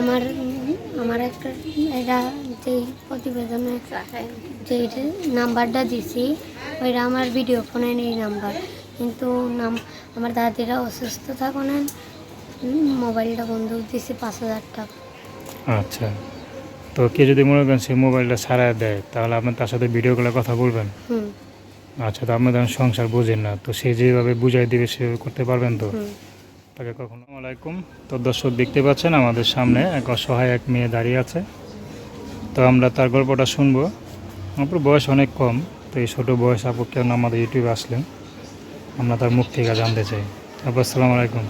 আমার আমার একটা এটা যে প্রতিবেদনে যে নাম্বারটা দিছি ওইটা আমার ভিডিও ফোনের এই নাম্বার। কিন্তু নাম আমার দাদিরা অসুস্থ থাকুন মোবাইলটা বন্ধু দিছি পাঁচ হাজার টাকা। আচ্ছা। তো কে যদি মনে করেন সেই মোবাইলটা ছাড়াই দেয় তাহলে আপনি তার সাথে ভিডিও কলে কথা বলবেন? আচ্ছা তো আপনি সংসার বোঝেন না তো সে যেভাবে বুঝাই দিবে সেভাবে করতে পারবেন তো? তাকে কখনো আলাইকুম। তো দর্শক দেখতে পাচ্ছেন আমাদের সামনে এক অসহায় এক মেয়ে দাঁড়িয়ে আছে। তো আমরা তার গল্পটা শুনব। আপুর বয়স অনেক কম তো এই ছোটো বয়স আপু কেন আমাদের ইউটিউবে আসলেন। আমরা তার মুখ থেকে জানতে চাই। আপু আসসালামু আলাইকুম।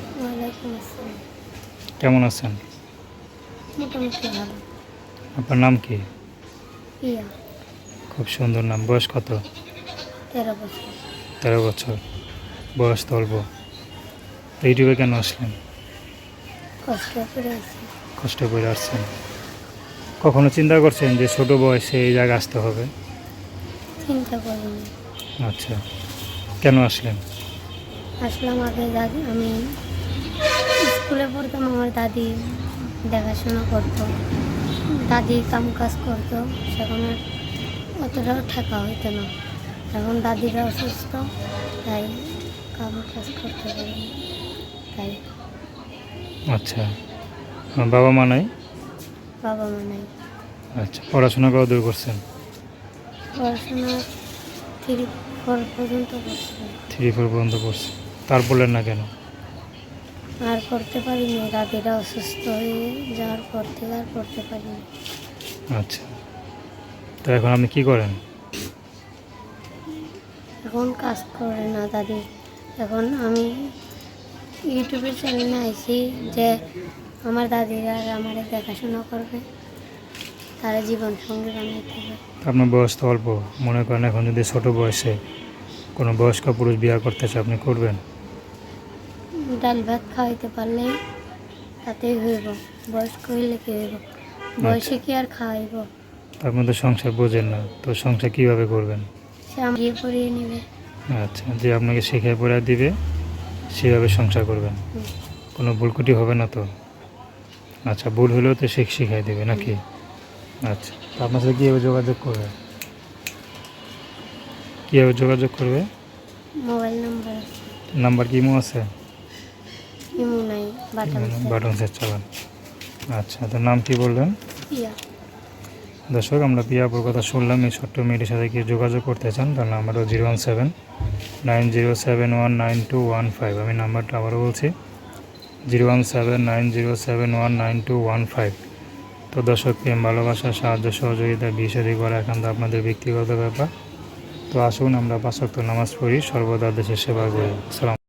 কেমন আছেন? আপনার নাম কি? খুব সুন্দর নাম। বয়স কত? তেরো বছর। বয়স তো অল্প। ইউটিউবে কেন আসলেন? কষ্ট করে কষ্ট করে আসছেন। কখনো চিন্তা করছেন যে ছোট বয়সে এই জায়গায় আসতে হবে? চিন্তা করিনি। আচ্ছা। কেন আসলেন? আসলাম আগে দাদি আমি স্কুলে পড়তাম আমার দাদি দেখাশোনা করতো। দাদি কাম কাজ করতো সেখানে অতটাও টাকা হইতো না। এখন দাদিরা অসুস্থ তাই কাম কাজ করতে পারি। তাই। আচ্ছা। বাবা মা নাই? বাবা মা নাই। আচ্ছা পড়াশোনা কত দূর করছেন? পড়াশোনা থ্রি ফোর পর্যন্ত করছে। থ্রি ফোর পর্যন্ত করছে। তার বললেন না কেন? আর করতে পারিনি। দাদিরা অসুস্থ হয়ে যাওয়ার পর থেকে আর করতে পারিনি। আচ্ছা। তো এখন আপনি কি করেন? এখন কাজ করে না দাদি। এখন আমি ইউটিউবের চ্যানেলে আইছি যে আমার দাদিরা আমার দেখাশোনা করবে তারা জীবন সঙ্গে আপনার বয়স তো অল্প। মনে করেন এখন যদি ছোট বয়সে কোনো বয়স্ক পুরুষ বিয়ে করতে চায় আপনি করবেন? ডাল ভাত খাওয়াইতে পারলে তাতেই হইব। বয়স্ক হইলে কি হইব? বয়সে কি আর খাওয়াইব? তার মধ্যে সংসার বোঝেন না তো সংসার কীভাবে করবেন? সে বিয়ে করিয়ে নেবে। আচ্ছা যে আপনাকে শিখে পড়া দিবে সেভাবে সংসার করবেন। কোনো ভুলকুটি হবে না তো? আচ্ছা ভুল হলেও তো শিখ শিখাই দেবে নাকি? আচ্ছা তো আপনার সাথে কীভাবে যোগাযোগ করবে? কীভাবে যোগাযোগ করবে? মোবাইল নাম্বার নাম্বার কি ইমো আছে? ইমু নাই বাটন সেট চালান। আচ্ছা তো নাম কি বললেন? ইয়া দর্শক, আমরা পিয়াপুর কথা শুনলাম। এই ছোট্ট মেয়েটির সাথে কি যোগাযোগ করতে চান? তার number zero one seven nine zero seven one nine two one five. আমি নাম্বারটা আবারও বলছি, zero one seven nine zero seven one nine two one five. তো দর্শক, প্রেম, ভালোবাসা, সাহায্য, সহযোগিতা বিষয় করা একান্ত আপনাদের ব্যক্তিগত ব্যাপার। তো আসুন, আমরা পাঁচক্ত নামাজ পড়ি, সর্বদা দেশের সেবা করি। সালাম